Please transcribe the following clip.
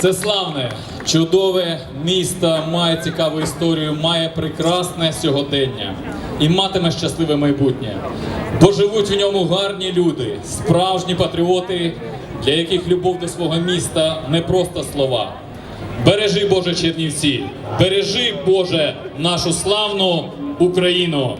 Це славне, чудове місто, має цікаву історію, має прекрасне сьогодення і матиме щасливе майбутнє. Бо живуть в ньому гарні люди, справжні патріоти, для яких любов до свого міста не просто слова. Бережи Боже Чернівці, бережи Боже нашу славну Україну.